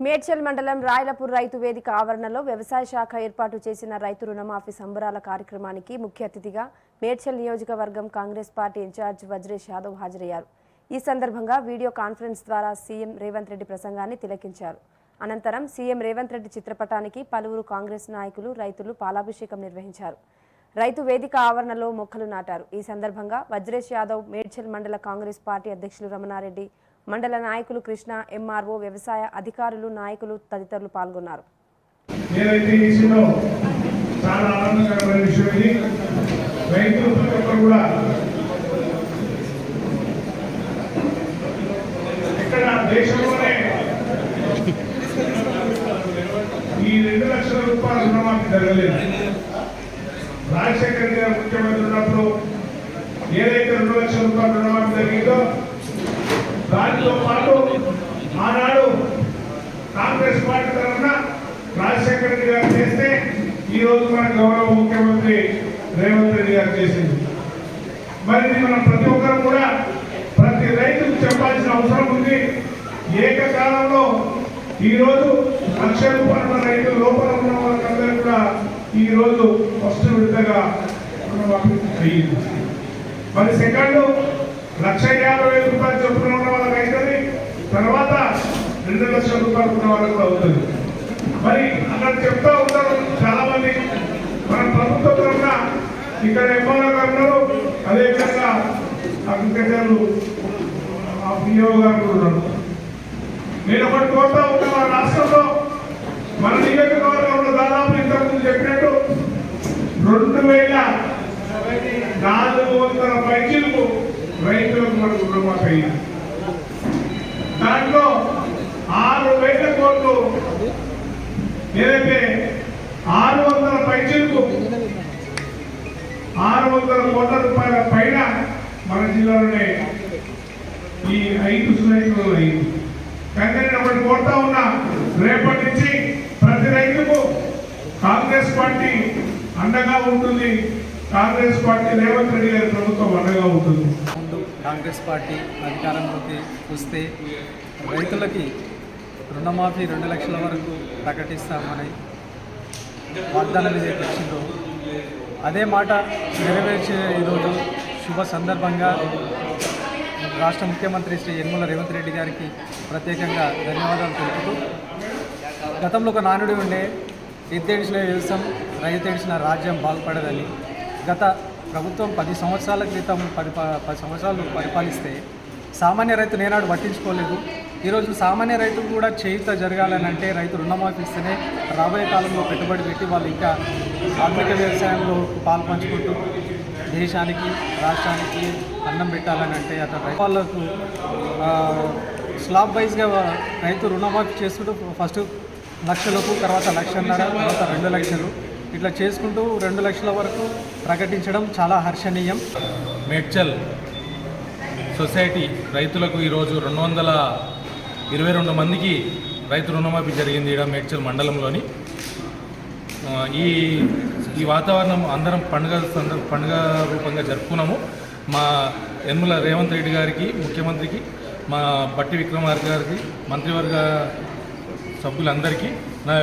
మేడ్చల్ మండలం రాయలపూర్ రైతు వేదిక ఆవరణలో వ్యవసాయ శాఖ ఏర్పాటు చేసిన రైతు రుణమాఫీ సంబరాల కార్యక్రమానికి ముఖ్య అతిథిగా మేడ్చల్ నియోజకవర్గం Congress party in charge Vajresh Yadav హాజరయ్యారు. ఈ సందర్భంగా వీడియో కాన్ఫరెన్స్ ద్వారా సీఎం రేవంత్ రెడ్డి ప్రసంగాన్ని తిలకించారు. అనంతరం సీఎం రేవంత్ రెడ్డి చిత్రపటానికి పలువురు కాంగ్రెస్ నాయకులు రైతులు పాలాభిషేకం నిర్వహించారు. రైతు వేదిక ఆవరణలో మొక్కలు నాటారు. ఈ సందర్భంగా వజ్రేష్ యాదవ్ మేడ్చల్ మండల కాంగ్రెస్ పార్టీ అధ్యక్షులు రమణారెడ్డి మండల నాయకులు కృష్ణ ఎంఆర్ఓ వ్యవసాయ అధికారులు నాయకులు తదితరులు పాల్గొన్నారు. ఈ రెండు లక్షల రూపాయల రుణమాఫీ జరగలేదు. రాజశేఖర్ గారు ముఖ్యమంత్రి ఉన్నప్పుడు ఏదైతే రెండు లక్షల రూపాయల రుణమాఫీ జరిగిందో దానితో పాటు ఆనాడు కాంగ్రెస్ పార్టీ తరఫున రాజశేఖర రెడ్డి గారు చేస్తే ఈ రోజు మన గౌరవ ముఖ్యమంత్రి రేవంత్ రెడ్డి గారు చేసింది. మరి ఇది మనం ప్రతి ఒక్కరు కూడా ప్రతి రైతుకు చెప్పాల్సిన అవసరం ఉంది. ఏకకాలంలో ఈ రోజు లక్ష రూపాయల రైతుల లోపల ఉన్న వాళ్ళకందరూ కూడా ఈ రోజు ఫస్ట్ విడతగా మనం అభివృద్ధి చేయాలి మరి సెకండ్ లక్ష యాభై వేల రూపాయలు చొప్పున తర్వాత రెండు లక్షల రూపాయలు ఉన్న వాళ్ళకి కూడా అవుతుంది. మరి అక్కడ చెప్తా ఉంటారు చాలా మంది మన ప్రభుత్వ తరఫున ఇక్కడ ఎంఆర్ఓ గారు ఉన్నారు. అదేవిధంగా అగ్రికల్చర్ పిఓ గారు ఉన్నారు. నేను ఒకటి కోరుతా ఉన్నా మన రాష్ట్రంలో మన నియోజకవర్గంలో దాదాపు ఇంతకుముందు చెప్పినట్టు రెండు వేల నాలుగు వందల పైచీలకు రైతులకు మనకు రుణమాఫీ అయింది. కోట్ల రూపాయల పైన మన జిల్లాలోనే ఈ ఐదు సురైతులు అయింది. కానీ నేను ఒకటి కోరుతా ఉన్నా రేపటి నుంచి ప్రతి రైతుకు కాంగ్రెస్ పార్టీ అండగా ఉంటుంది. కాంగ్రెస్ పార్టీ రేవంత్ రెడ్డి గారి ప్రభుత్వం అండగా ఉంటుంది. ముందు కాంగ్రెస్ పార్టీ అధికారంలోకి వస్తే రైతులకి రుణమాఫీ రెండు లక్షల వరకు ప్రకటిస్తామని వాగ్దానం ఏదైతే వచ్చిందో అదే మాట నెరవేర్చే ఈరోజు శుభ సందర్భంగా రాష్ట్ర ముఖ్యమంత్రి శ్రీ యనమల రేవంత్ రెడ్డి గారికి ప్రత్యేకంగా ధన్యవాదాలు తెలుపుతూ గతంలో ఒక నానుడి ఉండే ఎత్తేడిచిన వ్యవసాయం రైతేడిచిన రాజ్యం బాగుపడదని గత ప్రభుత్వం పది సంవత్సరాల క్రితం పది ప- పది సంవత్సరాలు పరిపాలిస్తే సామాన్య రైతు నేనాడు పట్టించుకోలేదు. ఈరోజు సామాన్య రైతు కూడా చేయుత జరగాలని అంటే రైతు రుణమాఫీ ఇస్తేనే రాబోయే కాలంలో పెట్టుబడి పెట్టి వాళ్ళు ఇంకా ఆధునిక వ్యవసాయంలో పాలు పంచుకుంటూ దేశానికి రాష్ట్రానికి అన్నం పెట్టాలని అంటే అతను వాళ్ళకు స్లాబ్ వైజ్గా రైతు రుణమాఫీ చేసుకుంటూ ఫస్ట్ లక్షలకు తర్వాత లక్షన్నర తర్వాత రెండు లక్షలు. ఇట్లా చేసుకుంటూ రెండు లక్షల వరకు ప్రకటించడం చాలా హర్షణీయం. మేడ్చల్ సొసైటీ రైతులకు ఈరోజు రెండు వందల ఇరవై రెండు మందికి రైతు రుణమాఫీ జరిగింది ఇక్కడ మేడ్చల్ మండలంలోని. ఈ ఈ వాతావరణం అందరం పండుగ సందర్భ పండుగ రూపంగా జరుపుకున్నాము. మా యనుమల రేవంత్ రెడ్డి గారికి ముఖ్యమంత్రికి మా బట్టి విక్రమార్క గారికి మంత్రివర్గ సభ్యులందరికీ నా